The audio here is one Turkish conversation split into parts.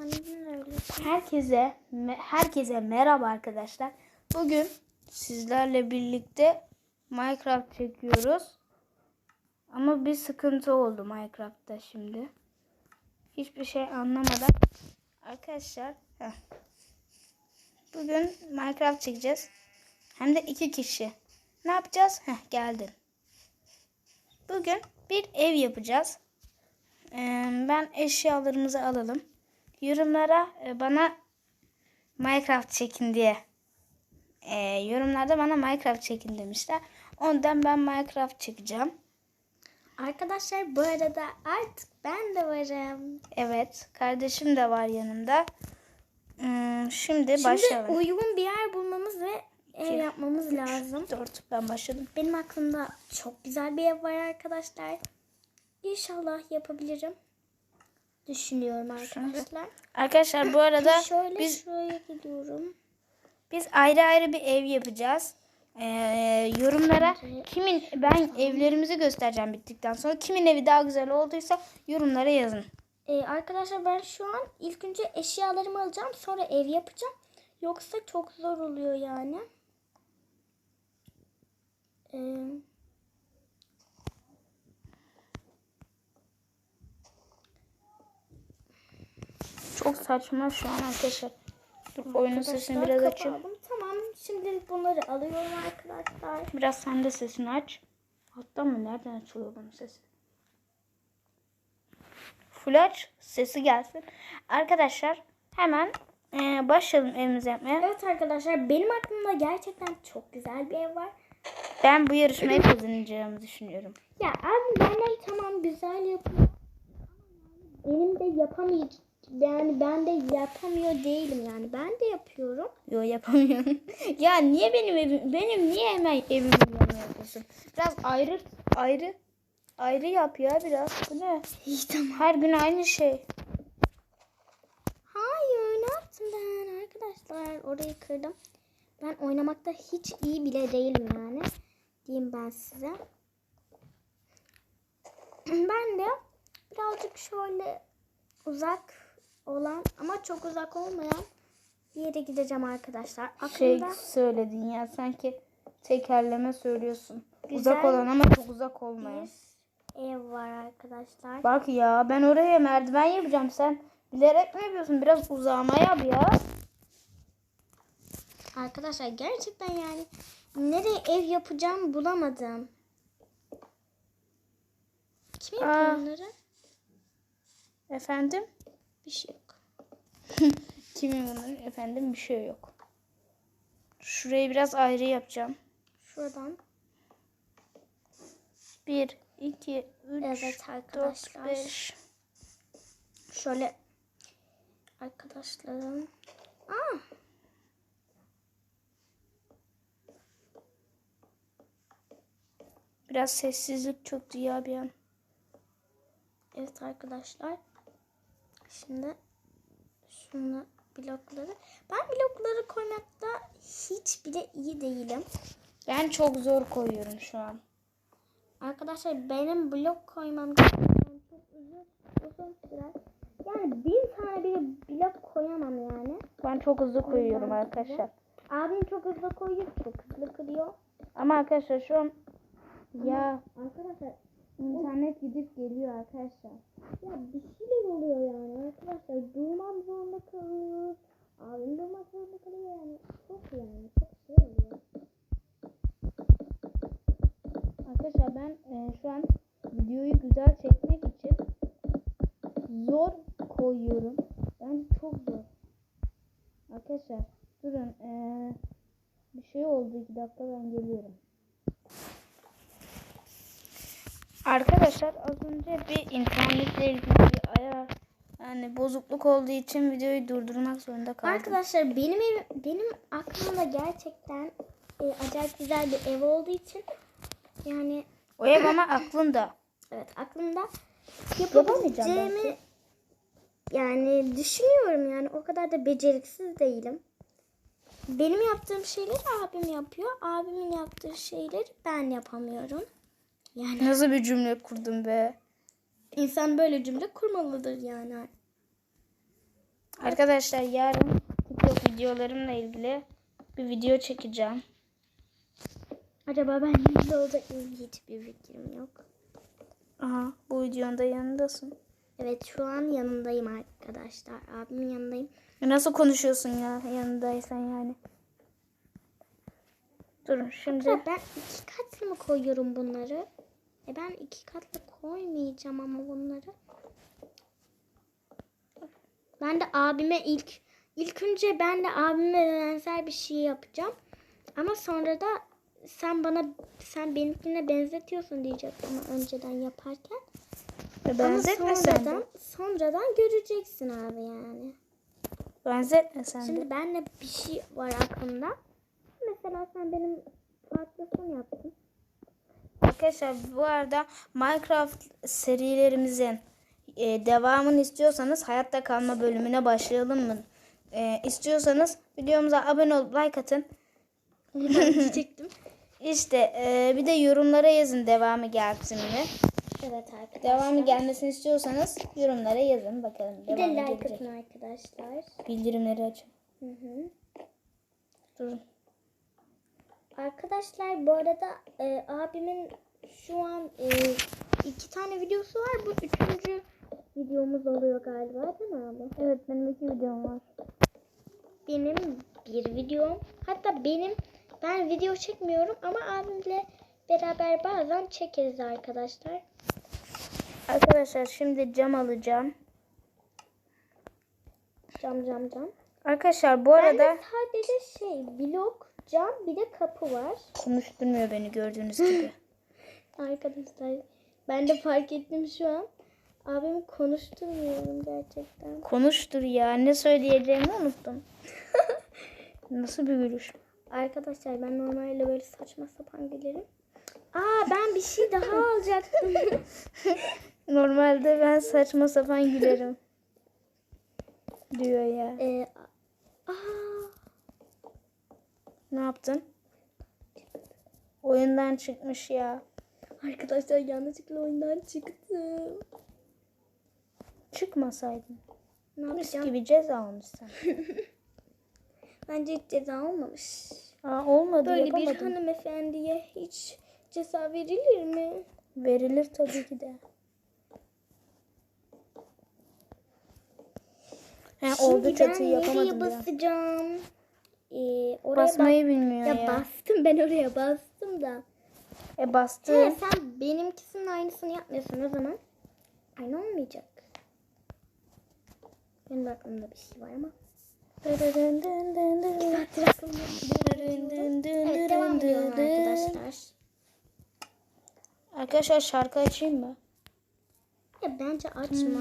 Neden öylesin? Herkese herkese merhaba arkadaşlar. Bugün sizlerle birlikte Minecraft çekiyoruz. Ama bir sıkıntı oldu Minecraft'ta şimdi. Hiçbir şey anlamadan. Arkadaşlar heh. bugün Minecraft çekeceğiz. Hem de iki kişi. Ne yapacağız? Heh, geldin. Bugün bir ev yapacağız. Ee, ben eşyalarımızı alalım. Yorumlara e, bana Minecraft çekin diye e, yorumlarda bana Minecraft çekin demişler. Ondan ben Minecraft çekeceğim. Arkadaşlar bu arada artık ben de varım. Evet, kardeşim de var yanımda. Hmm, şimdi, Şimdi başlayalım. uygun bir yer bulmamız ve ev yapmamız lazım. Dört, ben başladım. Benim aklımda çok güzel bir ev var arkadaşlar. İnşallah yapabilirim. Düşünüyorum arkadaşlar. Arkadaşlar bu arada Şöyle biz şuraya gidiyorum. biz ayrı ayrı bir ev yapacağız. Ee, yorumlara kimin ben evlerimizi göstereceğim bittikten sonra kimin evi daha güzel olduysa yorumlara yazın. Ee, arkadaşlar ben şu an ilk önce eşyalarımı alacağım. Sonra ev yapacağım. Yoksa çok zor oluyor yani. Ee, Çok saçma şu an arkadaşlar. Dur oyunun sesini biraz açayım. kapadım. Tamam. Şimdi bunları alıyorum arkadaşlar. Biraz sen de sesini aç. Hatta mı nereden açılıyor bunun sesi? Full aç sesi gelsin. Arkadaşlar hemen eee, başlayalım evimizi yapmaya. Evet arkadaşlar benim aklımda gerçekten çok güzel bir ev var. Ben bu yarışmayı kazanacağımı düşünüyorum. Ya abi benden tamam güzel yapıyor. Benim de yapamayacağım. Yani ben de yapamıyor değilim yani. Ben de yapıyorum. Yo yapamıyorum. ya niye benim evim benim niye hemen evimin yanına yapıyorsun? Biraz ayrı ayrı ayrı yap ya biraz. Bu ne? İyi tamam. Her gün aynı şey. Hayır ne yaptım ben arkadaşlar? Orayı kırdım. Ben oynamakta hiç iyi bile değilim yani. Diyeyim ben size. Ben de birazcık şöyle uzak olan ama çok uzak olmayan bir yere gideceğim arkadaşlar. Şey Aklımda söyledin ya sanki tekerleme söylüyorsun. Güzel. Uzak olan ama çok uzak olmayan. ev var arkadaşlar. Bak ya ben oraya merdiven yapacağım sen bilerek mi yapıyorsun? Biraz uzağıma yap ya. Arkadaşlar gerçekten yani nereye ev yapacağım bulamadım. Kim yapıyor bunları? Efendim? Bir şey yok. Kimin bunları? Efendim bir şey yok. Şurayı biraz ayrı yapacağım. Şuradan. 1, 2, 3, Evet 4, arkadaşlar. 5. Şöyle arkadaşlarım. Aa, Biraz sessizlik çöktü ya bir an. evet arkadaşlar. Şimdi şunu blokları. Ben blokları koymakta hiç bile iyi değilim. Ben çok zor koyuyorum şu an. Arkadaşlar benim blok koymam gerçekten çok uzun, uzun sürer. Yani bin tane bile blok koyamam yani. Ben çok hızlı koyuyorum arkadaşlar. Abim çok hızlı koyuyor, çok hızlı kırıyor. Ama arkadaşlar şu an ya Arkadaşlar internet gidip geliyor arkadaşlar. ya bir şeyler oluyor yani arkadaşlar. Durmam zorunda kalıyoruz. Abim durmak zorunda kalıyor yani. Çok yani çok şey oluyor. Arkadaşlar ben e, şu an videoyu güzel çekmek için zor koyuyorum. Ben çok zor. Arkadaşlar durun e, bir şey oldu iki dakika ben Arkadaşlar az önce bir internetle ilgili bir ayar yani bozukluk olduğu için videoyu durdurmak zorunda kaldım. Arkadaşlar benim evim, benim aklımda gerçekten e, acayip güzel bir ev olduğu için yani O ev ama aklında. evet aklımda Yapamayacağım yapabileceğimi yani düşünüyorum yani o kadar da beceriksiz değilim. Benim yaptığım şeyleri abim yapıyor. Abimin yaptığı şeyleri ben yapamıyorum. Yani Nasıl bir cümle kurdun be? insan böyle cümle kurmalıdır yani. Arkadaşlar yarın TikTok videolarımla ilgili bir video çekeceğim. Acaba ben ne olacak mı? Hiçbir fikrim yok. Aha bu videonun da yanındasın. Evet şu an yanındayım arkadaşlar. Abimin yanındayım. E, Nasıl konuşuyorsun ya yanındaysan yani? Durun şimdi. Ya ben iki katlı mı koyuyorum bunları? E ben iki katlı koymayacağım ama bunları. Ben de abime ilk ilk önce ben de abime benzer bir şey yapacağım. Ama sonra da sen bana sen benimkine benzetiyorsun diyecektim ama önceden yaparken. Benzetme de. sonradan, sonradan göreceksin abi yani. Benzetme sen de. Şimdi benle bir şey var aklımda. Mesela sen benim farklısını yaptın. Arkadaşlar bu arada Minecraft serilerimizin e, devamını istiyorsanız hayatta kalma bölümüne başlayalım mı? E, istiyorsanız videomuza abone olup like atın. diyecektim. İşte e, bir de yorumlara yazın devamı gelsin mi? Evet arkadaşlar. Devamı gelmesini istiyorsanız yorumlara yazın bakalım. Bir de like gelecek. atın arkadaşlar. Bildirimleri açın. Hı hı. Durun. Arkadaşlar bu arada e, abimin şu an e, iki tane videosu var. Bu üçüncü videomuz oluyor galiba değil mi abi? Evet benim iki videom var. Benim bir videom. Hatta benim ben video çekmiyorum ama abimle beraber bazen çekeriz arkadaşlar. Arkadaşlar şimdi cam alacağım. Cam cam cam. Arkadaşlar bu arada sadece şey blok, cam bir de kapı var. konuşturmuyor beni gördüğünüz gibi. Arkadaşlar ben de fark ettim şu an. Abimi konuşturmuyorum gerçekten. Konuştur ya. Ne söyleyeceğimi unuttum. Nasıl bir gülüş? Arkadaşlar ben normalde böyle saçma sapan gülerim. Aa ben bir şey daha alacaktım. Normalde ben saçma sapan gülerim. Diyor ya. ee, aa, Ne yaptın? Oyundan çıkmış ya. Arkadaşlar yanlışlıkla oyundan çıktım. Çıkmasaydın. Ne Mis yapacağım? gibi ceza almışsın. Bence hiç ceza olmamış. Aa, olmadı Böyle bir yapamadım. hanımefendiye hiç ceza verilir mi? Verilir tabii ki de. He, oldu nereye yapamadım ya. basacağım? Ee, oraya Basmayı bas- bilmiyor Ya, ya. bastım ben oraya bastım da. E bastı. He, sen benimkisinin aynısını yapmıyorsun o zaman. Aynı olmayacak. Benim de aklımda bir şey var ama. Saattir aklımda. Evet devam ediyorum arkadaşlar. Arkadaşlar şarkı açayım mı? Ya bence açma.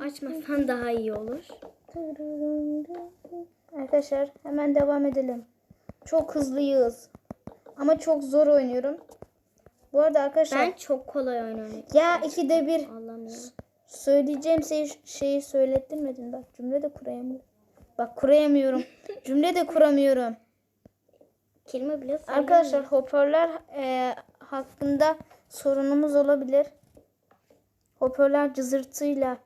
Açmasan daha iyi olur. Arkadaşlar hemen devam edelim. Çok hızlıyız. Ama çok zor oynuyorum. Bu arada arkadaşlar Ben çok kolay oynuyorum. ya ikide bir söyleyeceğim şey, şeyi söylettirmedin. Bak cümle de kuramıyorum. Bak kuramıyorum. cümle de kuramıyorum. Kelime bile Arkadaşlar hoparlör e, hakkında sorunumuz olabilir. Hoparlör cızırtıyla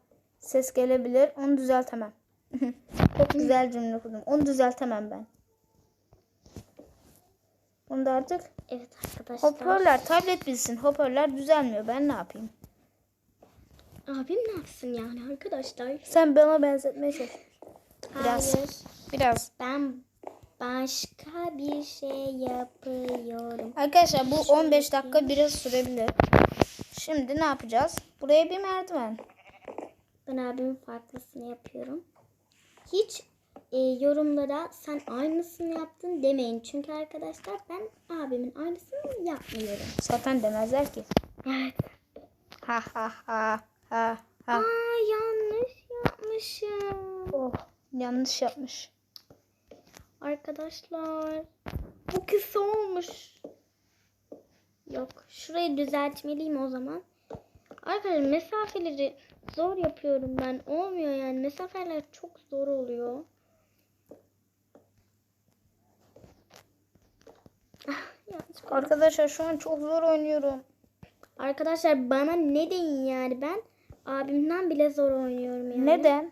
ses gelebilir. Onu düzeltemem. Çok güzel cümle kurdum. Onu düzeltemem ben. Onu da artık Evet arkadaşlar. hoparlör tablet bilsin. Hoparlör düzelmiyor. Ben ne yapayım? Abim ne yapsın yani arkadaşlar? Sen bana benzetmeye çalış. Biraz. Hayır. Biraz. Ben başka bir şey yapıyorum. Arkadaşlar bu 15 dakika biraz sürebilir. Şimdi ne yapacağız? Buraya bir merdiven. Ben abimin farklısını yapıyorum. Hiç e, yorumlara sen aynısını yaptın demeyin. Çünkü arkadaşlar ben abimin aynısını yapmıyorum. Zaten demezler ki. Evet. Ha ha ha ha ha. Aa yanlış yapmışım. Oh yanlış yapmış. Arkadaşlar bu kısa olmuş. Yok şurayı düzeltmeliyim o zaman. Arkadaşlar mesafeleri zor yapıyorum ben. Olmuyor yani mesafeler çok zor oluyor. Arkadaşlar şu an çok zor oynuyorum. Arkadaşlar bana ne deyin yani ben abimden bile zor oynuyorum yani. Neden?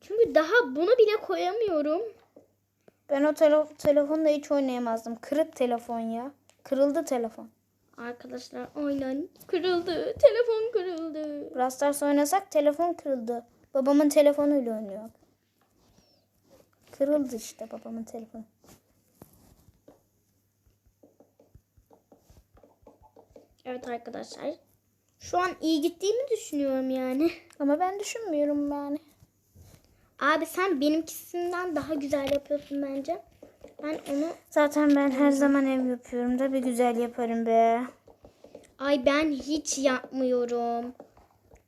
Çünkü daha bunu bile koyamıyorum. Ben o tele- telefonla hiç oynayamazdım. Kırık telefon ya. Kırıldı telefon. Arkadaşlar oynan kırıldı. Telefon kırıldı. Brawl Stars oynasak telefon kırıldı. Babamın telefonuyla oynuyor. Kırıldı işte babamın telefonu. Evet arkadaşlar. Şu an iyi gittiğimi düşünüyorum yani. Ama ben düşünmüyorum yani. Abi sen benimkisinden daha güzel yapıyorsun bence. Ben onu Zaten ben her zaman ev yapıyorum da bir güzel yaparım be. ay ben hiç yapmıyorum.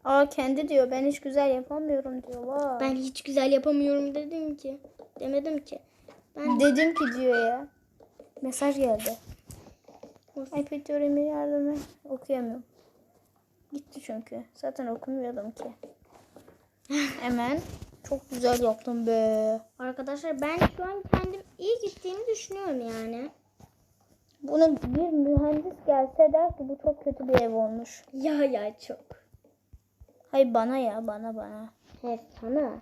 Aa kendi diyor ben hiç güzel yapamıyorum diyor. Vay. Ben hiç güzel yapamıyorum dedim ki. Demedim ki. Ben Dedim ki diyor ya. Mesaj geldi. iPad teoremi yardımı okuyamıyorum. Gitti çünkü. Zaten okumuyordum ki. Hemen çok güzel yaptım be. arkadaşlar ben şu an kendim iyi gittiğini düşünüyorum yani. Bunu bir mühendis gelse der ki bu çok kötü bir ev olmuş. Ya ya çok. Hayır bana ya bana bana. He sana.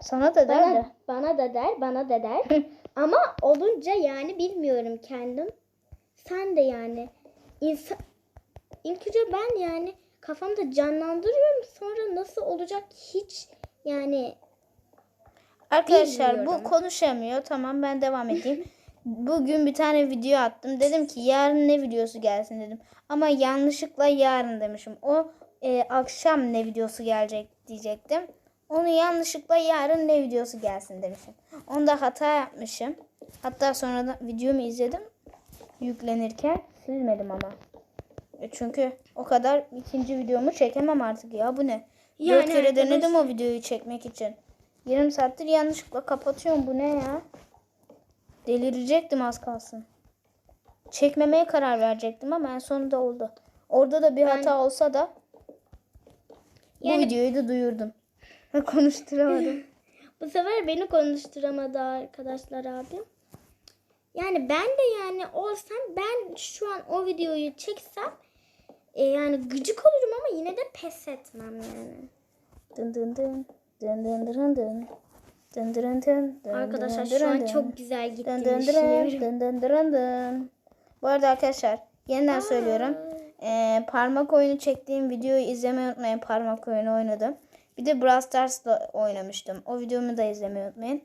Sana da der Bana, de. bana da der, bana da der. Ama olunca yani bilmiyorum kendim. Sen de yani. İnsan, ilk önce ben yani kafamda canlandırıyorum. Sonra nasıl olacak hiç yani Arkadaşlar Bilmiyorum. bu konuşamıyor. Tamam ben devam edeyim. Bugün bir tane video attım. Dedim ki yarın ne videosu gelsin dedim. Ama yanlışlıkla yarın demişim. O e, akşam ne videosu gelecek diyecektim. Onu yanlışlıkla yarın ne videosu gelsin demişim. Onda hata yapmışım. Hatta sonradan videomu izledim. Yüklenirken silmedim ama. E Çünkü o kadar ikinci videomu çekemem artık ya. Bu ne? Yani Dört kere arkadaş- denedim o videoyu çekmek için. Yarım saattir yanlışlıkla kapatıyorum. Bu ne ya? Delirecektim az kalsın. Çekmemeye karar verecektim ama en sonunda oldu. Orada da bir hata olsa da bu Yani- videoyu da duyurdum. Konuşturamadım. bu sefer beni konuşturamadı arkadaşlar abi. Yani ben de yani olsam ben şu an o videoyu çeksem e, yani gıcık olurum ama yine de pes etmem yani. dın dın dın. Dın dın dın dın. Dın dın dın dın. Arkadaşlar dın şu an dın. çok güzel gittiğini dın dın düşünüyorum. dın dın dın dın. Bu arada arkadaşlar yeniden söylüyorum. Ee, parmak oyunu çektiğim videoyu izlemeyi unutmayın. Parmak oyunu oynadım. Bir de Brawl Stars'da oynamıştım. O videomu da izlemeyi unutmayın.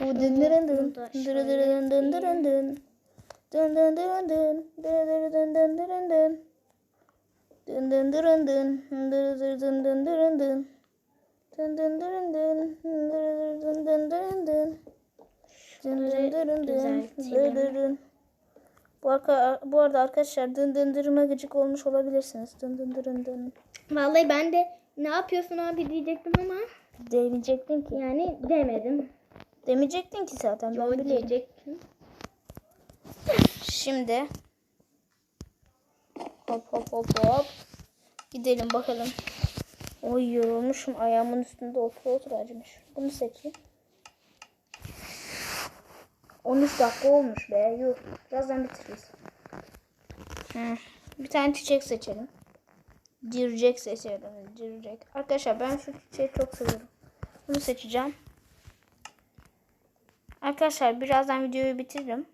Bu dın dın dın dın dın dın dın dın dın. Dın dın dın dın dın dın dın dın dın dın. Dın dın dın dın dın dın dın dın dın dın. Dın dın dın dın dın. Bu, arka, bu arada arkadaşlar dın dın dırıma gıcık olmuş olabilirsiniz. Dın dın dırın dın. Vallahi ben de ne yapıyorsun abi diyecektim ama Demeyecektin ki. yani demedim. Demeyecektin ki zaten ben O biliyorum. diyecektim. Şimdi hop hop hop hop gidelim bakalım. Oy yorulmuşum ayağımın üstünde otur otur acımış. Bunu seçeyim. 13 dakika olmuş be. Yuh. Birazdan bitiririz. Hı. Bir tane çiçek seçelim. Dircek seçelim. Dircek. Arkadaşlar ben şu çiçeği çok seviyorum. Bunu seçeceğim. Arkadaşlar birazdan videoyu bitiririm.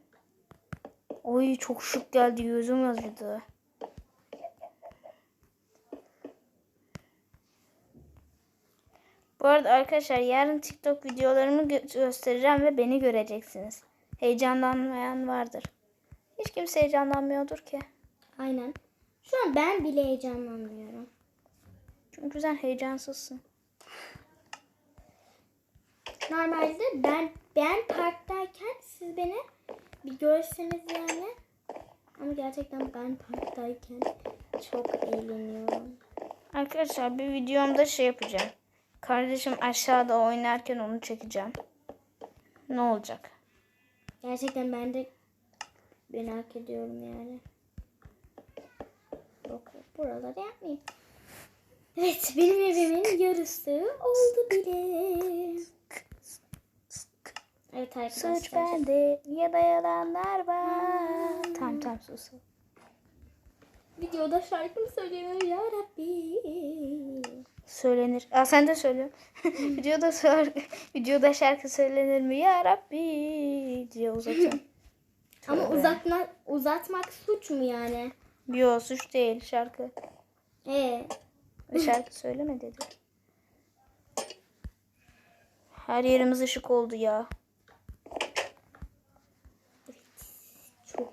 Oy çok şık geldi gözüm acıdı. Bu arada arkadaşlar yarın TikTok videolarımı gö- göstereceğim ve beni göreceksiniz. Heyecanlanmayan vardır. Hiç kimse heyecanlanmıyordur ki. Aynen. Şu an ben bile heyecanlanmıyorum. Çünkü sen heyecansızsın. Normalde ben ben parktayken siz beni bir görseniz yani. Ama gerçekten ben parktayken çok eğleniyorum. Arkadaşlar bir videomda şey yapacağım. Kardeşim aşağıda oynarken onu çekeceğim. Ne olacak? Gerçekten ben de merak ediyorum yani. Yok buraları yapmayayım. Evet benim evimin yarısı oldu bile. Evet Suç arkadaşlar. bende ya da yalanlar var. Tamam tamam sus. Videoda şarkı mı söyleniyor ya Rabbi? Söylenir. Aa sen de söyle. videoda şarkı, videoda şarkı söylenir mi ya Rabbi diye uzatın. Ama Tövbe. uzatmak suç mu yani? Yo suç değil şarkı. Ee, şarkı söyleme dedi. Her yerimiz ışık oldu ya. çok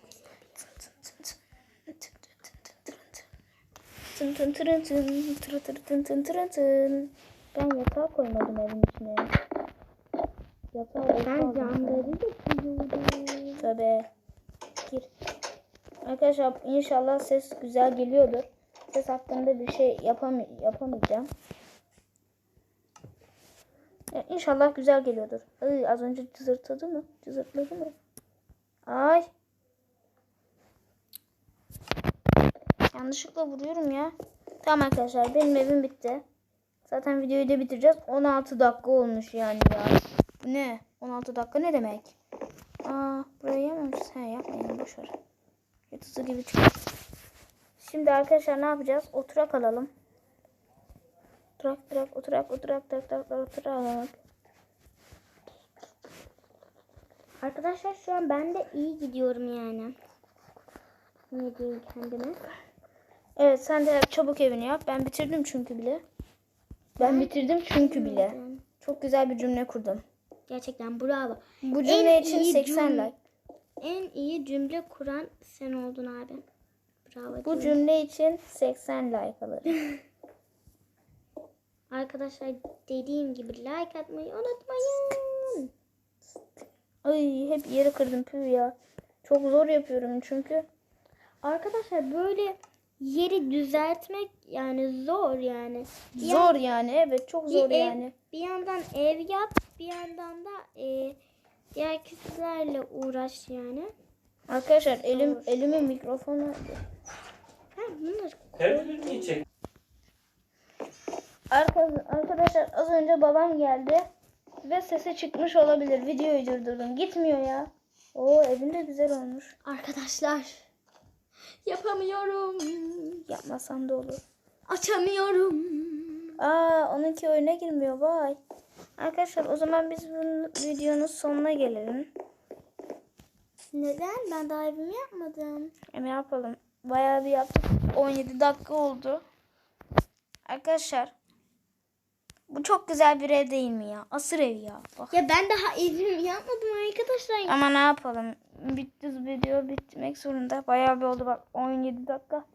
Tın tın tırın tın, tırı tırı tın tın tırın tın. Ben yatağı koymadım evin içine. Yatağı Ben olmaz. camları yapıyorum. Tabii. Gir. Arkadaşlar inşallah ses güzel geliyordur. Ses hakkında bir şey yapam yapamayacağım. Ya, inşallah güzel geliyordur. Ay, az önce cızırtladı mı? Cızırtladı mı? Ay. Yanlışlıkla vuruyorum ya. Tamam arkadaşlar benim evim bitti. Zaten videoyu da bitireceğiz. 16 dakika olmuş yani ya. Bu ne? 16 dakika ne demek? Aa, burayı yememişiz. He yapmayalım boşver. Yatısı gibi çıkıyor. Şimdi arkadaşlar ne yapacağız? Oturak alalım. Oturak, oturak, oturak, oturak, oturak, oturak, oturak. Arkadaşlar şu an ben de iyi gidiyorum yani. Ne diyeyim kendime? Evet sen de çabuk evini yap. Ben bitirdim çünkü bile. Ben bitirdim çünkü bile. Çok güzel bir cümle kurdum. Gerçekten bravo. Bu cümle En için iyi 80 cüm- like. En iyi cümle kuran sen oldun abi. Bravo. Bu diyorum. cümle için 80 like alırım. Arkadaşlar dediğim gibi like atmayı unutmayın. Ay hep yeri kırdım püh ya. Çok zor yapıyorum çünkü. Arkadaşlar böyle yeri düzeltmek yani zor yani. Bir yan- Zor yani evet çok bir zor ev- yani. Bir yandan ev yap, bir yandan da e, diğer kişilerle uğraş yani. Arkadaşlar elim elimin mikrofonu Ha bunlar Televizyon niye çek? Arkadaşlar az önce babam geldi ve sesi çıkmış olabilir. Videoyu durdurdum. Gitmiyor ya. Oo evin de güzel olmuş. arkadaşlar. Yapamıyorum. Yapmasam da olur. Açamıyorum. Aa onunki oyuna girmiyor vay. Arkadaşlar o zaman biz bu videonun sonuna gelelim. Neden? Ben daha evimi yapmadım. E, ne yapalım? Bayağı bir yaptık. 17 dakika oldu. Arkadaşlar bu çok güzel bir ev değil mi ya? Asır evi ya. Bak. Ya ben daha evimi yapmadım arkadaşlar. Ama ne yapalım? Bitti video bitmek zorunda. Bayağı bir oldu bak 17 dakika.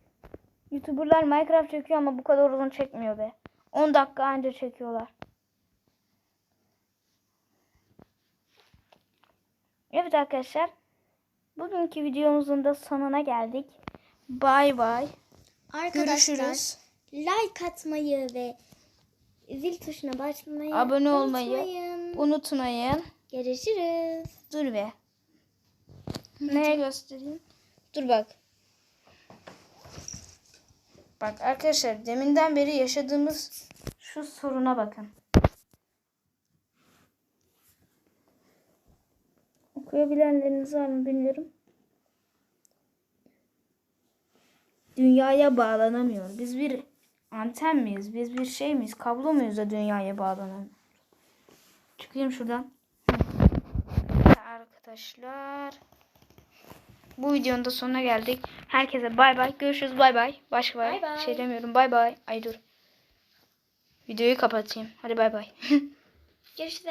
Youtuberlar Minecraft çekiyor ama bu kadar uzun çekmiyor be. 10 dakika anca çekiyorlar. Evet arkadaşlar. Bugünkü videomuzun da sonuna geldik. Bay bay. Arkadaşlar Görüşürüz. like atmayı ve zil tuşuna basmayı Abone olmayı unutmayın. unutmayın. Görüşürüz. Dur be. Neye göstereyim? Dur bak. Bak arkadaşlar deminden beri yaşadığımız şu soruna bakın. Okuyabilenleriniz var mı bilmiyorum. Dünyaya bağlanamıyor. Biz bir anten miyiz? Biz bir şey miyiz? Kablo muyuz da dünyaya bağlanamıyor? Çıkayım şuradan. Arkadaşlar. Bu videonun da sonuna geldik. Herkese bay bay. Görüşürüz bay bay. Başka Bay bay. şey demiyorum. Bay bay. Ay dur. Videoyu kapatayım. Hadi bay bay. Görüşürüz.